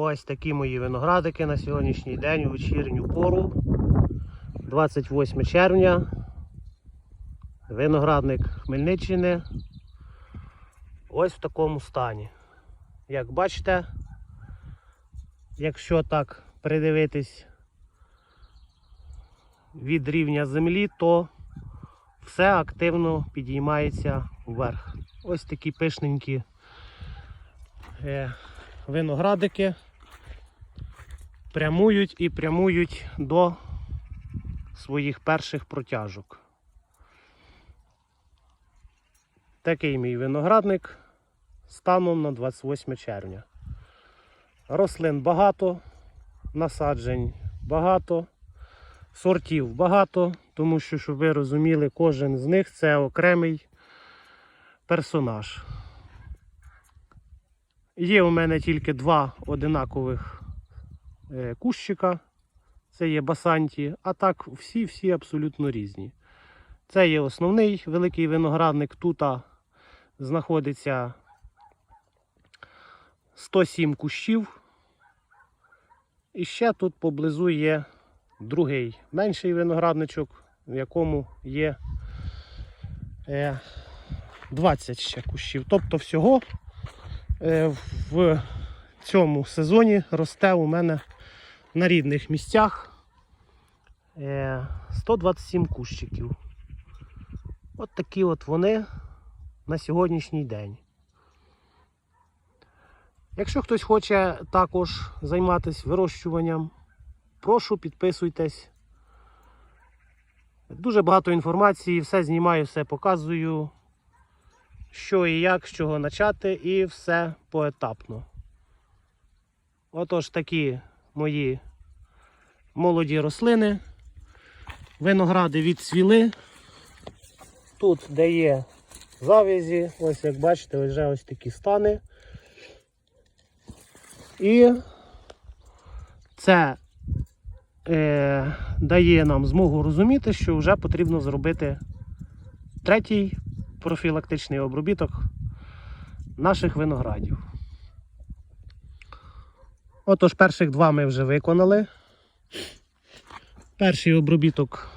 Ось такі мої виноградики на сьогоднішній день у вечірню пору. 28 червня. Виноградник Хмельниччини. Ось в такому стані. Як бачите, якщо так придивитись від рівня землі, то все активно підіймається вверх. Ось такі пишненькі е, виноградики прямують і прямують до своїх перших протяжок. Такий мій виноградник станом на 28 червня. Рослин багато, насаджень багато, сортів багато, тому що, щоб ви розуміли, кожен з них це окремий персонаж. Є у мене тільки два одинакових кущика. Це є басанті, а так всі-всі абсолютно різні. Це є основний великий виноградник. Тут знаходиться 107 кущів. І ще тут поблизу є другий менший виноградничок, в якому є е, 20 ще кущів. Тобто всього е, в цьому сезоні росте у мене на рідних місцях е, 127 кущиків. От такі от вони на сьогоднішній день. Якщо хтось хоче також займатися вирощуванням, прошу підписуйтесь. Дуже багато інформації, все знімаю, все показую, що і як, з чого почати, і все поетапно. Отож такі мої молоді рослини. Виногради відцвіли. Тут, де є завязі, ось як бачите, вже ось такі стани. І це е, дає нам змогу розуміти, що вже потрібно зробити третій профілактичний обробіток наших виноградів. Отож, перших два ми вже виконали. Перший обробіток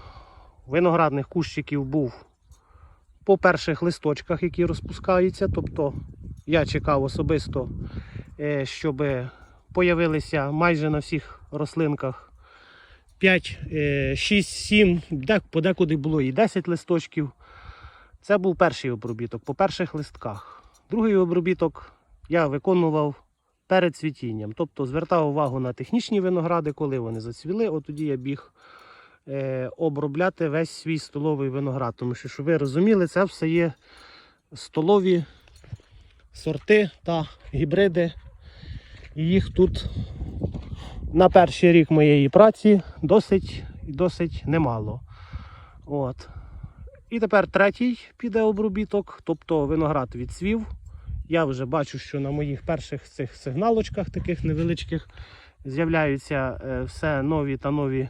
виноградних кущиків був по перших листочках, які розпускаються. Тобто я чекав особисто, е, щоб появилися майже на всіх рослинках 5, 6, 7, подекуди було і 10 листочків. Це був перший обробіток по перших листках. Другий обробіток я виконував перед цвітінням. Тобто звертав увагу на технічні виногради, коли вони зацвіли, от тоді я біг е, обробляти весь свій столовий виноград. Тому що, щоб ви розуміли, це все є столові сорти та гібриди. І їх тут на перший рік моєї праці досить досить немало. От. І тепер третій піде обробіток, тобто виноград відцвів. Я вже бачу, що на моїх перших цих сигналочках, таких невеличких, з'являються е, все нові та нові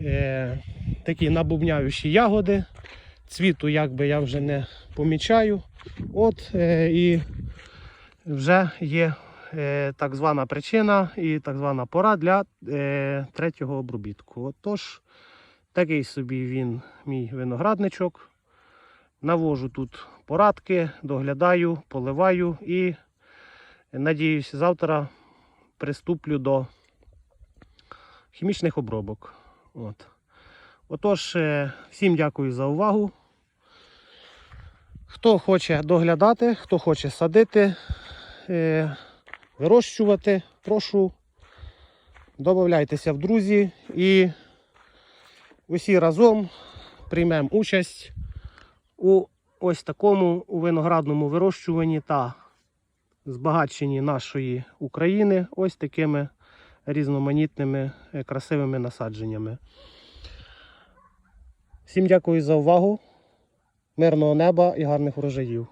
е, такі набубняючі ягоди. Цвіту якби я вже не помічаю. От е, і вже є е, так звана причина і так звана пора для е, третього обробітку. Отож, такий собі він, мій виноградничок. Навожу тут порадки, доглядаю, поливаю і надіюсь, завтра приступлю до хімічних обробок. От. Отож, е, всім дякую за увагу. Хто хоче доглядати, хто хоче садити, е, вирощувати, прошу додайтеся в друзі і усі разом приймемо участь у ось такому виноградному вирощуванні та збагаченні нашої України ось такими різноманітними е, красивими насадженнями. Всім дякую за увагу, мирного неба і гарних врожаїв.